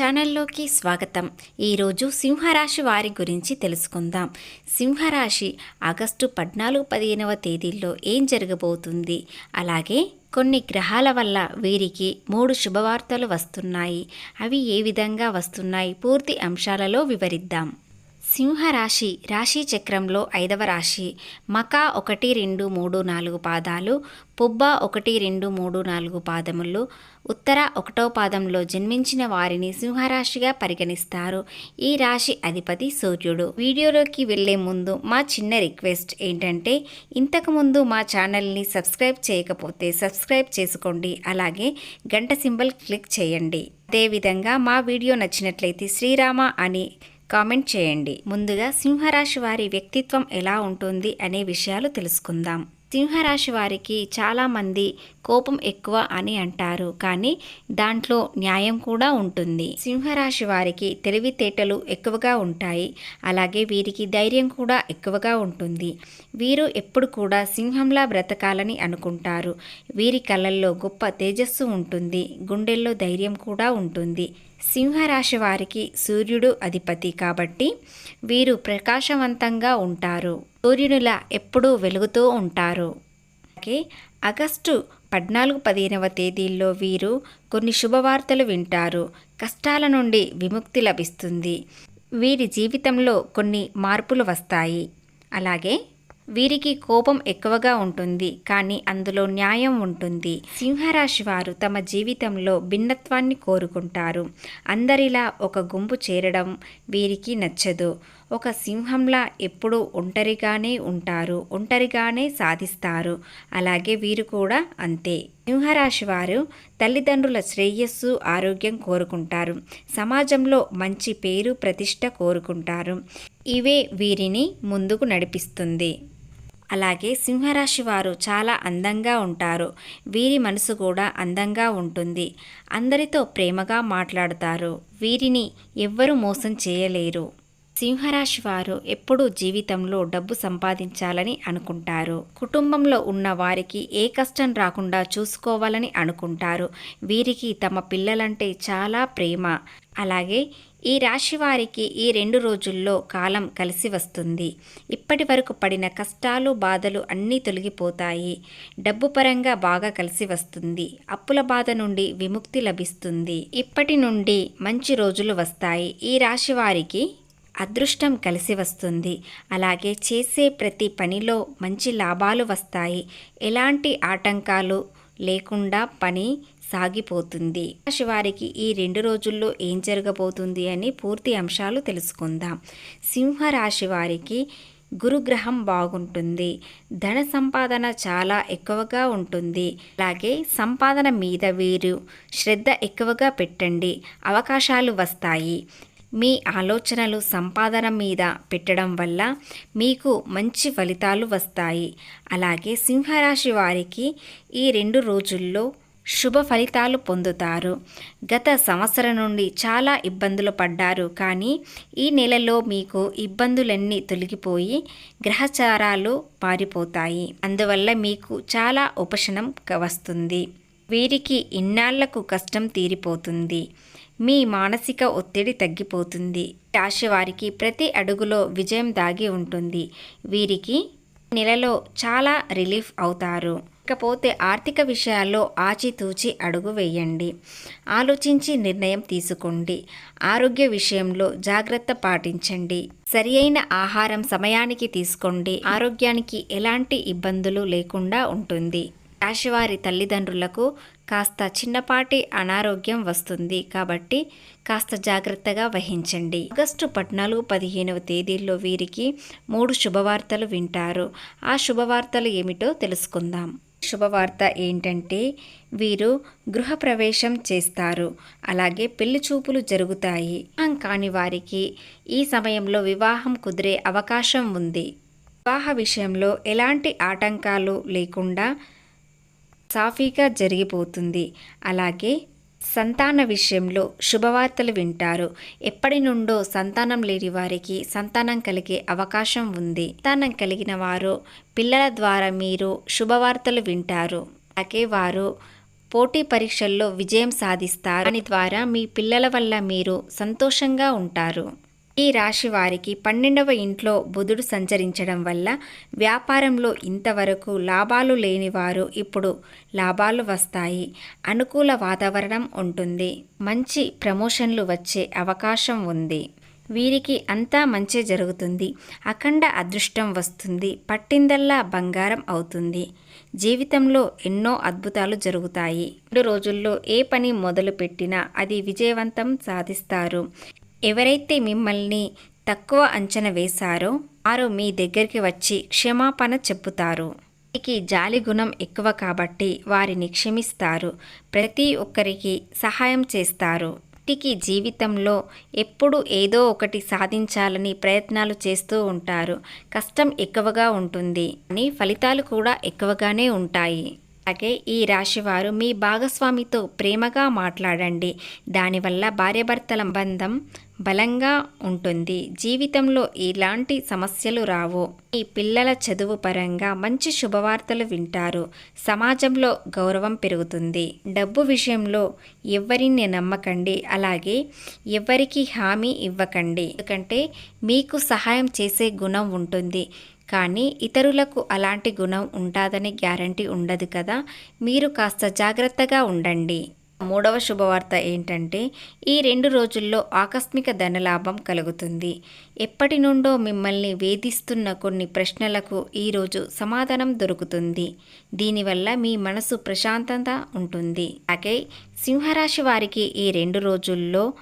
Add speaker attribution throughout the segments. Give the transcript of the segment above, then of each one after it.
Speaker 1: ఛానల్లోకి స్వాగతం. ఈరోజు సింహరాశి వారి గురించి తెలుసుకుందాం. సింహరాశి ఆగస్టు పద్నాలుగు పదిహేనవ తేదీల్లో ఏం జరగబోతుంది? అలాగే కొన్ని గ్రహాల వల్ల వీరికి మూడు శుభవార్తలు వస్తున్నాయి. అవి ఏ విధంగా వస్తున్నాయి? పూర్తి అంశాలలో వివరిద్దాం. సింహరాశి రాశి చక్రంలో ఐదవ రాశి. మకా ఒకటి రెండు మూడు నాలుగు పాదాలు. పుబ్బ ఒకటి రెండు మూడు నాలుగు పాదములు. ఉత్తర ఒకటో పాదంలో జన్మించిన వారిని సింహరాశిగా పరిగణిస్తారు. ఈ రాశి అధిపతి సూర్యుడు. వీడియోలోకి వెళ్ళే ముందు మా చిన్న రిక్వెస్ట్ ఏంటంటే ఇంతకుముందు మా ఛానల్ని సబ్స్క్రైబ్ చేయకపోతే సబ్స్క్రైబ్ చేసుకోండి. అలాగే గంట సింబల్ క్లిక్ చేయండి. అదేవిధంగా మా వీడియో నచ్చినట్లయితే శ్రీరామ అని కామెంట్ చేయండి. ముందుగా సింహరాశి వారి వ్యక్తిత్వం ఎలా ఉంటుంది అనే విషయాలు తెలుసుకుందాం. సింహరాశి వారికి చాలామంది కోపం ఎక్కువ అని అంటారు. కానీ దాంట్లో న్యాయం కూడా ఉంటుంది. సింహరాశి వారికి తెలివితేటలు ఎక్కువగా ఉంటాయి. అలాగే వీరికి ధైర్యం కూడా ఎక్కువగా ఉంటుంది. వీరు ఎప్పుడు కూడా సింహంలా బ్రతకాలని అనుకుంటారు. వీరి కళ్ళల్లో గొప్ప తేజస్సు ఉంటుంది. గుండెల్లో ధైర్యం కూడా ఉంటుంది. సింహరాశి వారికి సూర్యుడు అధిపతి కాబట్టి వీరు ప్రకాశవంతంగా ఉంటారు. సూర్యునిలా ఎప్పుడూ వెలుగుతూ ఉంటారు. అలాగే ఆగస్టు పద్నాలుగు పదిహేనవ తేదీల్లో వీరు కొన్ని శుభవార్తలు వింటారు. కష్టాల నుండి విముక్తి లభిస్తుంది. వీరి జీవితంలో కొన్ని మార్పులు వస్తాయి. అలాగే వీరికి కోపం ఎక్కువగా ఉంటుంది. కానీ అందులో న్యాయం ఉంటుంది. సింహరాశి వారు తమ జీవితంలో భిన్నత్వాన్ని కోరుకుంటారు. అందరిలా ఒక గుంపు చేరడం వీరికి నచ్చదు. ఒక సింహంలా ఎప్పుడూ ఒంటరిగానే ఉంటారు ఒంటరిగానే సాధిస్తారు. అలాగే వీరు కూడా అంతే. సింహరాశి వారు తల్లిదండ్రుల శ్రేయస్సు ఆరోగ్యం కోరుకుంటారు. సమాజంలో మంచి పేరు ప్రతిష్ట కోరుకుంటారు. ఇవే వీరిని ముందుకు నడిపిస్తుంది. అలాగే సింహరాశి వారు చాలా అందంగా ఉంటారు. వీరి మనసు కూడా అందంగా ఉంటుంది. అందరితో ప్రేమగా మాట్లాడతారు. వీరిని ఎవ్వరూ మోసం చేయలేరు. సింహరాశి వారు ఎప్పుడూ జీవితంలో డబ్బు సంపాదించాలని అనుకుంటారు. కుటుంబంలో ఉన్న వారికి ఏ కష్టం రాకుండా చూసుకోవాలని అనుకుంటారు. వీరికి తమ పిల్లలంటే చాలా ప్రేమ. అలాగే ఈ రాశి వారికి ఈ రెండు రోజుల్లో కాలం కలిసి వస్తుంది. ఇప్పటి వరకు పడిన కష్టాలు బాధలు అన్నీ తొలగిపోతాయి. డబ్బు పరంగా బాగా కలిసి వస్తుంది. అప్పుల బాధ నుండి విముక్తి లభిస్తుంది. ఇప్పటి నుండి మంచి రోజులు వస్తాయి. ఈ రాశి వారికి అదృష్టం కలిసి వస్తుంది. అలాగే చేసే ప్రతి పనిలో మంచి లాభాలు వస్తాయి. ఎలాంటి ఆటంకాలు లేకుండా పని సాగిపోతుంది. రాశి ఈ రెండు రోజుల్లో ఏం జరగబోతుంది అని పూర్తి అంశాలు తెలుసుకుందాం. సింహరాశి వారికి గురుగ్రహం బాగుంటుంది. ధన సంపాదన చాలా ఎక్కువగా ఉంటుంది. అలాగే సంపాదన మీద వీరు శ్రద్ధ ఎక్కువగా పెట్టండి. అవకాశాలు వస్తాయి. మీ ఆలోచనలు సంపాదన మీద పెట్టడం వల్ల మీకు మంచి ఫలితాలు వస్తాయి. అలాగే సింహరాశి వారికి ఈ రెండు రోజుల్లో శుభ ఫలితాలు పొందుతారు. గత సంవత్సరం నుండి చాలా ఇబ్బందులు పడ్డారు. కానీ ఈ నెలలో మీకు ఇబ్బందులన్నీ తొలగిపోయి గ్రహచారాలు పారిపోతాయి. అందువల్ల మీకు చాలా ఉపశమనం వస్తుంది. వీరికి ఇన్నాళ్ళకు కష్టం తీరిపోతుంది. మీ మానసిక ఒత్తిడి తగ్గిపోతుంది. రాశివారికి ప్రతి అడుగులో విజయం దాగి ఉంటుంది. వీరికి నెలలో చాలా రిలీఫ్ అవుతారు. ఇకపోతే ఆర్థిక విషయాల్లో ఆచితూచి అడుగు వేయండి. ఆలోచించి నిర్ణయం తీసుకోండి. ఆరోగ్య విషయంలో జాగ్రత్త పాటించండి. సరి అయిన ఆహారం సమయానికి తీసుకోండి. ఆరోగ్యానికి ఎలాంటి ఇబ్బందులు లేకుండా ఉంటుంది. రాశివారి తల్లిదండ్రులకు కాస్త చిన్నపాటి అనారోగ్యం వస్తుంది కాబట్టి కాస్త జాగ్రత్తగా వహించండి. ఆగస్టు పద్నాలుగు పదిహేనవ తేదీల్లో వీరికి మూడు శుభవార్తలు వింటారు. ఆ శుభవార్తలు ఏమిటో తెలుసుకుందాం. శుభవార్త ఏంటంటే వీరు గృహప్రవేశం చేస్తారు. అలాగే పెళ్ళి చూపులు జరుగుతాయి. కాని వారికి ఈ సమయంలో వివాహం కుదిరే అవకాశం ఉంది. వివాహ విషయంలో ఎలాంటి ఆటంకాలు లేకుండా సాఫీగా జరిగిపోతుంది. అలాగే సంతాన విషయంలో శుభవార్తలు వింటారు. ఎప్పటి నుండో సంతానం లేని వారికి సంతానం కలిగే అవకాశం ఉంది. సంతానం కలిగిన వారు పిల్లల ద్వారా మీరు శుభవార్తలు వింటారు. అలాగే వారు పోటీ పరీక్షల్లో విజయం సాధిస్తారు. దాని ద్వారా మీ పిల్లల వల్ల మీరు సంతోషంగా ఉంటారు. ఈ రాశి వారికి పన్నెండవ ఇంట్లో బుధుడు సంచరించడం వల్ల వ్యాపారంలో ఇంతవరకు లాభాలు లేని వారు ఇప్పుడు లాభాలు వస్తాయి. అనుకూల వాతావరణం ఉంటుంది. మంచి ప్రమోషన్లు వచ్చే అవకాశం ఉంది. వీరికి అంతా మంచి జరుగుతుంది. అఖండ అదృష్టం వస్తుంది. పట్టిందల్లా బంగారం అవుతుంది. జీవితంలో ఎన్నో అద్భుతాలు జరుగుతాయి. రెండు రోజుల్లో ఏ పని మొదలు పెట్టినా అది విజయవంతం సాధిస్తారు. ఎవరైతే మిమ్మల్ని తక్కువ అంచనా వేశారో వారు మీ దగ్గరికి వచ్చి క్షమాపణ చెప్పుతారు. వారికి జాలి గుణం ఎక్కువ కాబట్టి వారిని క్షమిస్తారు. ప్రతి ఒక్కరికి సహాయం చేస్తారు. వ్యక్తికి జీవితంలో ఎప్పుడు ఏదో ఒకటి సాధించాలని ప్రయత్నాలు చేస్తూ ఉంటారు. కష్టం ఎక్కువగా ఉంటుంది. అని ఫలితాలు కూడా ఎక్కువగానే ఉంటాయి. అలాగే ఈ రాశివారు మీ భాగస్వామితో ప్రేమగా మాట్లాడండి. దానివల్ల భార్యాభర్తల బంధం బలంగా ఉంటుంది. జీవితంలో ఇలాంటి సమస్యలు రావు. ఈ పిల్లల చదువు పరంగా మంచి శుభవార్తలు వింటారు. సమాజంలో గౌరవం పెరుగుతుంది. డబ్బు విషయంలో ఎవరిని నమ్మకండి. అలాగే ఎవరికి హామీ ఇవ్వకండి. ఎందుకంటే మీకు సహాయం చేసే గుణం ఉంటుంది. కానీ ఇతరులకు అలాంటి గుణం ఉంటుందని గ్యారంటీ ఉండదు కదా. మీరు కాస్త జాగ్రత్తగా ఉండండి. మూడవ శుభవార్త ఏంటంటే ఈ రెండు రోజుల్లో ఆకస్మిక ధనలాభం కలుగుతుంది. ఎప్పటి నుండో మిమ్మల్ని వేధిస్తున్న కొన్ని ప్రశ్నలకు ఈరోజు సమాధానం దొరుకుతుంది. దీనివల్ల మీ మనసు ప్రశాంతత ఉంటుంది. అలాగే సింహరాశి వారికి ఈ రెండు రోజుల్లో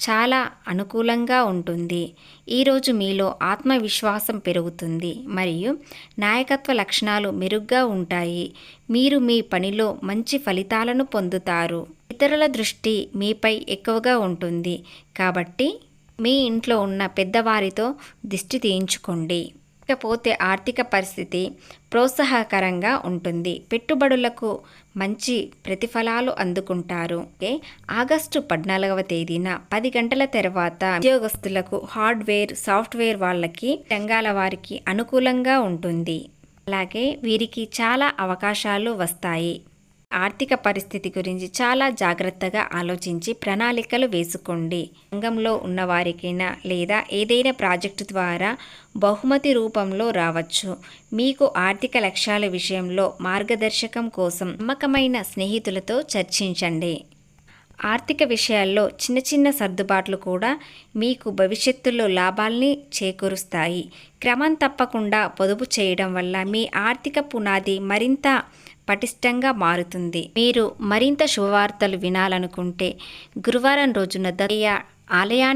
Speaker 1: చాలా అనుకూలంగా ఉంటుంది. ఈరోజు మీలో ఆత్మవిశ్వాసం పెరుగుతుంది. మరియు నాయకత్వ లక్షణాలు మెరుగ్గా ఉంటాయి. మీరు మీ పనిలో మంచి ఫలితాలను పొందుతారు. ఇతరుల దృష్టి మీపై ఎక్కువగా ఉంటుంది. కాబట్టి మీ ఇంట్లో ఉన్న పెద్దవారితో దిష్టి తీయించుకోండి. ఇకపోతే ఆర్థిక పరిస్థితి ప్రోత్సాహకరంగా ఉంటుంది. పెట్టుబడులకు మంచి ప్రతిఫలాలు అందుకుంటారు. ఆగస్టు పద్నాలుగవ తేదీన పది గంటల తర్వాత ఉద్యోగస్తులకు హార్డ్వేర్ సాఫ్ట్వేర్ వాళ్ళకి రంగాల వారికి అనుకూలంగా ఉంటుంది. అలాగే వీరికి చాలా అవకాశాలు వస్తాయి. ఆర్థిక పరిస్థితి గురించి చాలా జాగ్రత్తగా ఆలోచించి ప్రణాళికలు వేసుకోండి. రంగంలో ఉన్నవారికైనా లేదా ఏదైనా ప్రాజెక్టు ద్వారా బహుమతి రూపంలో రావచ్చు. మీకు ఆర్థిక లక్ష్యాల విషయంలో మార్గదర్శకం కోసం నమ్మకమైన స్నేహితులతో చర్చించండి. ఆర్థిక విషయాల్లో చిన్న చిన్న సర్దుబాట్లు కూడా మీకు భవిష్యత్తులో లాభాల్ని చేకూరుస్తాయి. క్రమం తప్పకుండా పొదుపు చేయడం వల్ల మీ ఆర్థిక పునాది మరింత పటిష్టంగా మారుతుంది. మీరు మరింత శుభవార్తలు వినాలనుకుంటే గురువారం రోజున దయ ఆలయాన్ని